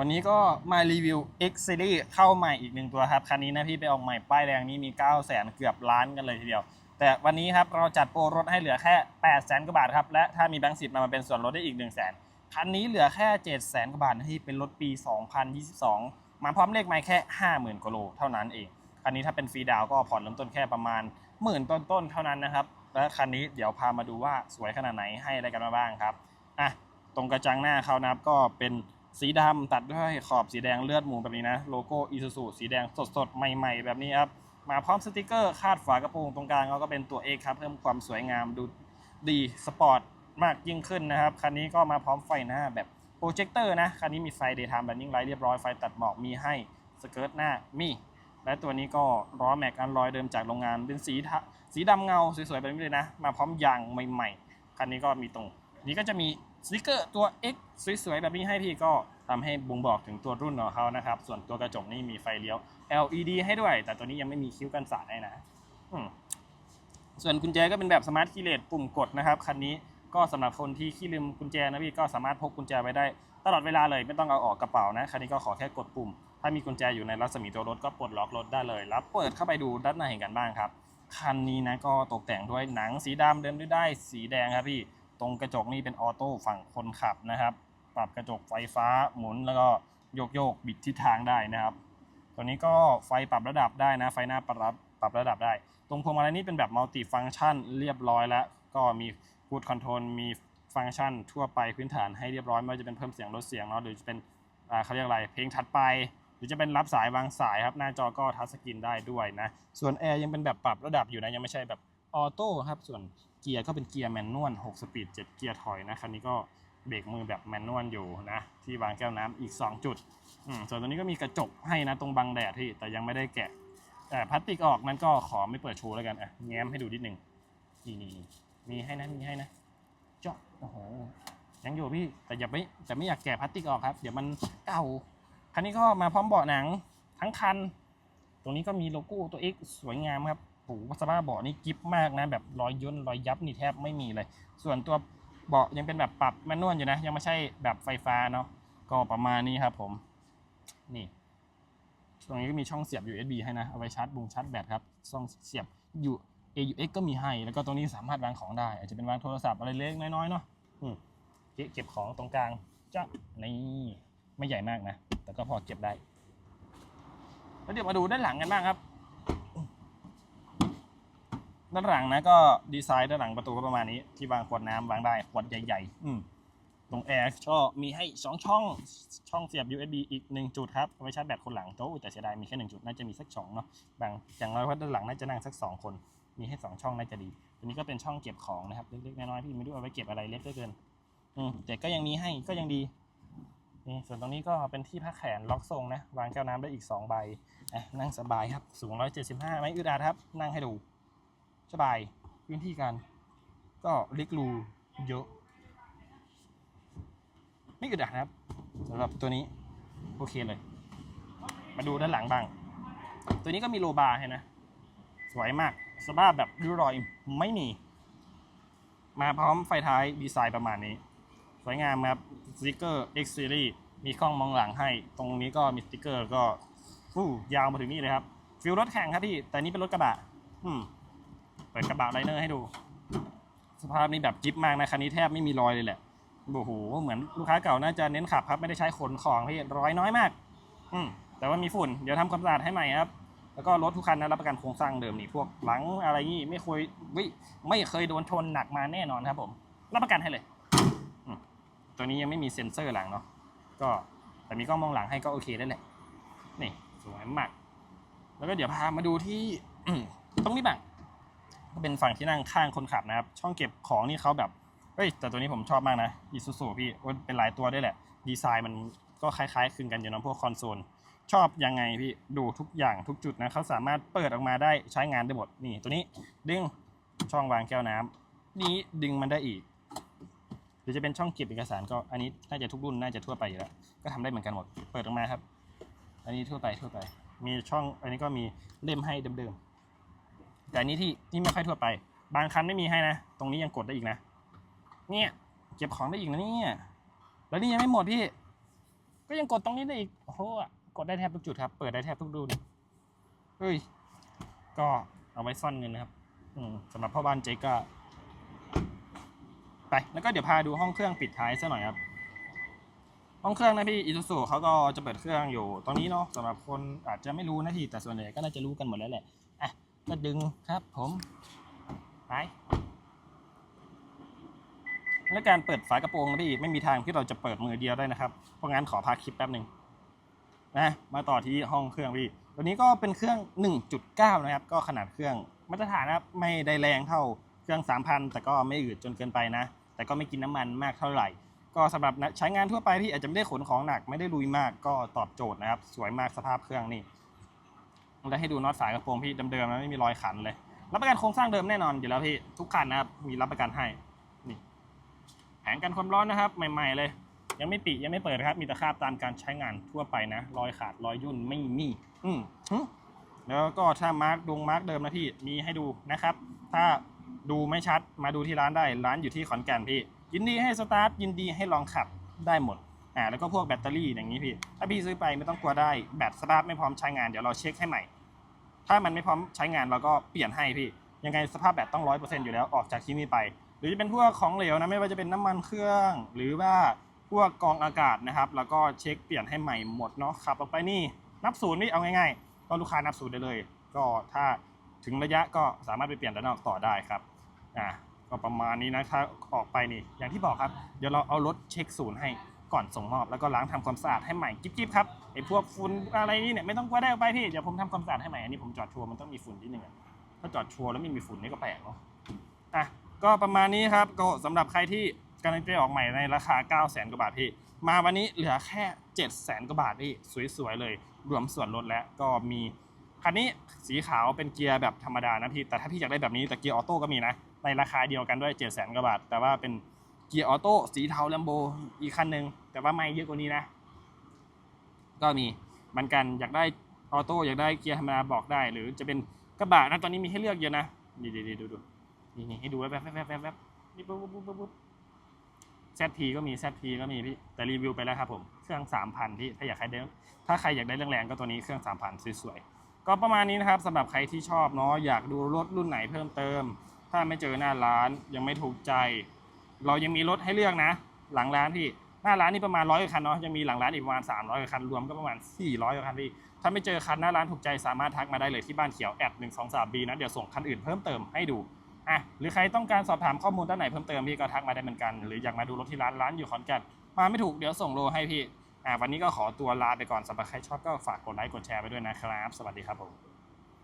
วันนี้ก็มารีวิว X Series เข้าใหม่อีกหนึ่งตัวครับ คันนี้นะพี่ไปออกใหม่ป้ายแดงนี้มี 9 0 0 0 0 0เกือบล้านกันเลยทีเดียว แต่วันนี้ครับเราจัดโปรลดให้เหลือแค่ 8 0 0 0 0 0กว่าบาทครับ และถ้ามีแบงค์สิบมาเป็นส่วนลดได้อีก 1 0 0 0 0 0คันนี้เหลือแค่7 0 0 0 0 0กว่าบาทที่เป็นรถปี 2022 มาพร้อมเลขไม้แค่ 50,000กว่าโลเท่านั้นเอง คันนี้ถ้าเป็นฟรีดาวก็ผ่อนเริ่มต้นแค่ประมาณหมื่นต้นๆเท่านั้นนะครับ และคันนี้เดี๋ยวพามาดูว่าสวยขนาดไหนให้อะไรกันมาบ้างครับอะตรงกระจังหน้าเขานะครับก็เป็น สีดำตัดด้วยขอบสีแดงเลือดหมูแบบนี้นะ โลโก้อีซูซูสีแดงสดๆ ใหม่ๆ แบบนี้ครับ มาพร้อมสติกเกอร์คาดฝากระโปรงตรงกลางเขาก็เป็นตัว X ครับ เพิ่มความสวยงามดูดีสปอร์ตมากยิ่งขึ้นนะครับ คันนี้ก็มาพร้อมไฟหน้าแบบโปรเจคเตอร์นะ คันนี้มีไฟเดย์ไทม์แบบนิ่งไลท์เรียบร้อยไฟตัดหมอกมีให้สเกิร์ตหน้ามีและตัวนี้ก็ล้อแม็กอันลอยเดิมจากโรงงานเป็นสีสีดำเงาสวยๆแบบนี้เลยนะ มาพร้อมยางใหม่ ๆ คันนี้ก็มีตรง นี้ก็จะมี สติกเกอร์ตัว X สวยๆแบบนี้ให้พี่ก็ทำให้บ่งบอกถึงตัวรุ่นของเขานะครับ ส่วนตัวกระจกนี่มีไฟเลี้ยว LED ให้ด้วย แต่ตัวนี้ยังไม่มีคิ้วกันสาดให้นะส่วนกุญแจก็เป็นแบบสมาร์ทคีย์เลสปุ่มกดนะครับคันนี้ก็สำหรับคนที่ขี้ลืมกุญแจนะพี่ก็สามารถพกกุญแจไว้ได้ ตลอดเวลาเลยไม่ต้องเอาออกกระเป๋านะคันนี้ก็ขอแค่กดปุ่ม ถ้ามีกุญแจอยู่ในรัศมีตัวรถก็ปลดล็อกรถได้เลย แล้วเปิดเข้าไปดูด้านในกันบ้างครับคันนี้นะก็ตกแต่งด้วยหนังสีดำเดิมด้วยได้สีแดงครับพี่ ตรงกระจกนี่เป็นออโต้ฝั่งคนขับนะครับ ปรับกระจกไฟฟ้าหมุนแล้วก็โยกโยกบิดทิศทางได้นะครับ ตัวนี้ก็ไฟปรับระดับได้นะ ไฟหน้าปรับปรับระดับได้ ตรงพวงมาลัยนี่เป็นแบบมัลติฟัง c t ชันเรียบร้อยแล้ว ก็มีกูดคอนโทรลมีฟังก์ชันทั่วไปพื้นฐานให้เรียบร้อยไม่ว่าจะเป็นเพิ่มเสียงลดเสียงเนาะหรือจะเป็นอ่าเขาเรียกอะไรเพลงถัดไปหรือจะเป็นรับสายวางสายครับ หน้าจอก็ทัชสกรีนได้ด้วยนะ ส่วนแอร์ยังเป็นแบบปรับระดับอยู่นะ ยังไม่ใช่แบบออโต้ครับ ส่วน เกียร์ก็เป็นเกียร์แมนนวล6สปีด7เกียร์ถอยนะคันนี้ก็เบรกมือแบบแมนนวลอยู่นะที่วางแก้วน้ำอีก 2 จุดส่วนตัวนี้ก็มีกระจกให้นะตรงบังแดดที่แต่ยังไม่ได้แกะแต่พลาสติกออกมันก็ขอไม่เปิดโชว์แล้วกันอะแง้มให้ดูนิดหนึ่งนี่นี่มีให้นะมีให้นะเจาะโอ้โหยังอยู่พี่แต่อย่าไม่แต่ไม่อยากแกะพลาสติกออกครับเดี๋ยวมันเก่าคันนี้ก็มาพร้อมเบาะหนังทั้งคัน ตรงนี้ก็มีโลโก้ตัว X สวยงามครับ หสภาพเบาะนี่กิฟมากนะแบบรอยย่นรอยยับนี่แทบไม่มีเลย ส่วนตัวเบาะยังเป็นแบบปรับแมนนวลอยู่นะ ยังไม่ใช่แบบไฟฟ้าเนาะก็ประมาณนี้ครับผมนี่ ตรงนี้ก็มีช่องเสียบ USB ให้นะ เอาไว้ชาร์จบุงชาร์จแบตครับช่องเสียบ U AUX ก็มีให้ แล้วก็ตรงนี้สามารถวางของได้ อาจจะเป็นวางโทรศัพท์อะไรเล็กน้อยๆเนาะอืมเก็บของตรงกลางจ้ะนี่ไม่ใหญ่มากนะ แต่ก็พอเก็บได้ แล้วเดี๋ยวมาดูด้านหลังกันบ้างครับ ด้านหลังนะก็ดีไซน์ด้านหลังประตูก็ประมาณนี้ ที่วางขวดน้ำวางได้ขวดใหญ่ ๆ อืมตรงแอร์ก็มีให้ 2 ช่องช่องเสียบ USB อีก 1 จุดครับไว้ชาร์จแบตคนหลังโต๊ะแต่เสียดายมีแค่ 1 จุด น่าจะมีสัก2เนาะบางอย่างน้อยว่าด้านหลังน่าจะนั่งสัก 2 คน มีให้ 2 ช่องน่าจะดีตัวนี้ก็เป็นช่องเก็บของนะครับเล็กๆน้อยๆพี่ไม่รู้เอาไว้เก็บอะไรเล็กเหลือเกินอืมแต่ก็ยังมีให้ก็ยังดีนี่ส่วนตรงนี้ก็เป็นที่พักแขนล็อกทรงนะวางแก้วน้ำได้อีก2ใบอะนั่งสบายครับสูง 175 ไม่อึดอัดครับนั่งให้ดู สบายพื้นที่การ ก็เล็กรูเยอะ ไม่อึดอัดนะครับสำหรับตัวนี้ โอเคเลย มาดูด้านหลังบ้าง ตัวนี้ก็มีโลบาร์ให้นะ สวยมากสภาพแบบริ้วรอยไม่มี มาพร้อมไฟท้ายดีไซน์ประมาณนี้ สวยงามครับสติกเกอร์ X Series มีกล้องมองหลังให้ ตรงนี้ก็มีสติกเกอร์ก็ฟูยาวมาถึงนี่เลยครับ ฟิลรถแข่งครับพี่ แต่นี่เป็นรถกระบะ อืม เปิดกระบะไลเนอร์ให้ดู สภาพนี้แบบจิ๊บมากนะคันนี้แทบไม่มีรอยเลยแหละโอ้โหเหมือนลูกค้าเก่าน่าจะเน้นขับครับไม่ได้ใช้ขนของพี่ร้อยน้อยมาก อืมแต่ว่ามีฝุ่นเดี๋ยวทำความสะอาดให้ใหม่ครับแล้วก็รถทุกคันนะรับประกันโครงสร้างเดิมนี่พวกหลังอะไรงี้ไม่เคยวิไม่เคยโดนชนหนักมาแน่นอนครับ ผมรับประกันให้เลยอืมตัวนี้ยังไม่มีเซ็นเซอร์หลังเนาะก็แต่มีกล้องมองหลังให้ก็โอเคได้แหละนี่สวยมาก แล้วก็เดี๋ยวพามาดูที่ตรงนี้บ้าง ก็เป็นฝั่งที่นั่งข้างคนขับนะครับ ช่องเก็บของนี่เขาแบบเฮ้ยแต่ตัวนี้ผมชอบมากนะอีซูซูพี่เป็นหลายตัวด้วยแหละ ดีไซน์มันก็คล้ายๆคลึงกันอยู่นะพวกคอนโซลชอบยังไงพี่ดูทุกอย่างทุกจุดนะเขาสามารถเปิดออกมาได้ใช้งานได้หมดนี่ตัวนี้ดึงช่องวางแก้วน้ำนี้ดึงมันได้อีก หรือจะเป็นช่องเก็บเอกสารก็อันนี้น่าจะทุกรุ่นน่าจะทั่วไปอยู่แล้วก็ทำได้เหมือนกันหมด เปิดออกมาครับ อันนี้ทั่วไปทั่วไป มีช่องอันนี้ก็มีเล่มให้เดิมๆ แต่อันนี้ที่ที่ไม่ค่อยทั่วไป บางคันไม่มีให้นะ ตรงนี้ยังกดได้อีกนะ เนี่ย เก็บของได้อีกนะเนี่ย แล้วนี่ยังไม่หมดพี่ ก็ยังกดตรงนี้ได้อีก โอ้โห กดได้แทบทุกจุดครับ เปิดได้แทบทุกรูนเฮ้ย ก็เอาไว้ซ่อนเงินนะครับ อืมสำหรับพ่อบ้านเจ๊ก็ไป แล้วก็เดี๋ยวพาดูห้องเครื่องปิดท้ายซะหน่อยครับ ห้องเครื่องนะพี่อิซูซุเขาก็จะเปิดเครื่องอยู่ตรงนี้เนาะสำหรับคนอาจจะไม่รู้นะพี่แต่ส่วนใหญ่ก็น่าจะรู้กันหมดแล้วแหละ อะ ก็ดึงครับผมไปและการเปิดฝากระโปรงนี่ไม่มีทางที่เราจะเปิดมือเดียวได้นะครับ เพราะงั้นขอพักคลิปแป๊บหนึ่งนะมาต่อที่ห้องเครื่องพี่ตัวนี้ก็เป็นเครื่อง 1.9 นะครับ ก็ขนาดเครื่องมาตรฐานนะครับไม่ได้แรงเท่าเครื่อง 3,000 แต่ก็ไม่อืดจนเกินไปนะ แต่ก็ไม่กินน้ำมันมากเท่าไหร่ ก็สำหรับใช้งานทั่วไปพี่อาจจะไม่ได้ขนของหนักไม่ได้ลุยมากก็ตอบโจทย์นะครับ สวยมากสภาพเครื่องนี่ แล้วให้ดูน็อตฝายกระโปรงพี่เดิมๆนะไม่มีรอยขันเลย รับประกันโครงสร้างเดิมแน่นอนอยู่แล้วพี่ทุกคันนะครับมีรับประกันให้นี่แผงกันความร้อนนะครับ ใหม่ ๆ เลย ยังไม่ปิยังไม่เปิดครับ มีต่คราบตามการใช้งานทั่วไปนะ รอยขาดรอยยุ่นไม่มี อืมแล้วก็ถ้ามาร์กดวงมาร์กเดิมนะพี่มีให้ดูนะครับ ถ้าดูไม่ชัดมาดูที่ร้านได้ร้านอยู่ที่ขอนแก่นพี่ยินดีให้สตาร์ทยินดีให้ลองขับได้หมดอ่าแล้วก็พวกแบตเตอรี่อย่างนี้พี่ ถ้าพี่ซื้อไปไม่ต้องกลัวได้แบตสตาร์ทไม่พร้อมใช้งานเดี๋ยวเราเช็คให้ใหม่ ถ้ามันไม่พร้อมใช้งานเราก็เปลี่ยนให้พี่ ยังไงสภาพแบตต้องร้อยเปอร์เซ็นต์อยู่แล้วออกจากที่นี่ไป หรือจะเป็นพวกของเหลวนะไม่ว่าจะเป็นน้ำมันเครื่อง หรือว่าพวกกองอากาศนะครับ แล้วก็เช็คเปลี่ยนให้ใหม่หมดเนาะขับออกไปนี่ นับศูนย์นี่เอาง่ายๆก็ลูกค้านับศูนย์ได้เลย ก็ถ้าถึงระยะก็สามารถไปเปลี่ยนด้านนอกต่อได้ครับอ่าก็ประมาณนี้นะถ้าออกไปนี่อย่างที่บอกครับ เดี๋ยวเราเอารถเช็คศูนย์ให้ก่อนส่งมอบแล้วก็ล้างทำความสะอาดให้ใหม่กิ๊บๆครับ อ้พวกฝุ่นอะไรนี่เนี่ยไม่ต้องกลัวได้เอาไปพี่เดี๋ยวผมทำความสะอาดให้ใหม่อันนี้ผมจอดชัวร์มันต้องมีฝุ่นนิดนึงอะถ้าจอดชัวร์แล้วไม่มีฝุ่นนี่ก็แปลกเนาะอะก็ประมาณนี้ครับก็สำหรับใครที่กำลังจะออกใหม่ในราคา 9 0 0 0 0กว่าบาทพี่ มาวันนี้เหลือแค่ 7 0 0 0 0กว่าบาทพี่สวยๆเลย รวมส่วนลดแล้วก็มีคันนี้สีขาวเป็นเกียร์แบบธรรมดานะพี่ แต่ถ้าพี่อยากได้แบบนี้แต่เกียร์ออโต้ก็มีนะ ในราคาเดียวกันด้วย 7 0 0 0 0 0กว่าบาท แต่ว่าเป็นเกียร์ออโต้สีเทาแลมโบอีกคันหนึ่งแต่ว่าไม่เยอะกว่านี้นะ ก็มีเหมือนกันอยากได้ออโต้อยากได้เกียร์ธรรมดาบอกได้ หรือจะเป็นกระบะนะตอนนี้มีให้เลือกเยอะนะนี่ดีดูดูนี่นี่ให้ดูแวบแวบแวบแวบแวบนี่ปุ๊บปุ๊บปุ๊บปุ๊บแซทีก็มีแซทีก็มีพี่แต่รีวิวไปแล้วครับผมเครื่อง3,000พี่ถ้าอยากใครได้ถ้าใครอยากได้เรื่องแรงก็ตัวนี้เครื่อง3,000สวยๆก็ประมาณนี้นะครับสำหรับใครที่ชอบเนาะอยากดูรถรุ่นไหนเพิ่มเติม ถ้าไม่เจอหน้าร้านยังไม่ถูกใจ เรายังมีรถให้เลือกนะ หลังร้านที่ หน้าร้านนี่ประมาณร้อยคันเนาะยังมีหลังร้านอีกประมาณ300กว่าคันรวมก็ประมาณ 400กว่าคันพี่ถ้าไม่เจอคันหน้าร้านถูกใจสามารถทักมาได้เลยที่บ้านเขียวแอดหนึ่งสองสามบีนะเดี๋ยวส่งคันอื่นเพิ่มเติมให้ดูอะหรือใครต้องการสอบถามข้อมูลด้านไหนเพิ่มเติมพี่ก็ทักมาได้เหมือนกัน หรืออยากมาดูรถที่ร้านร้านอยู่ขอนแก่นมาไม่ถูกเดี๋ยวส่งโลให้พี่อะวันนี้ก็ขอตัวลาไปก่อนสำหรับใครชอบก็ฝากกดไลค์กดแชร์ไปด้วยนะครับ สวัสดีครับผม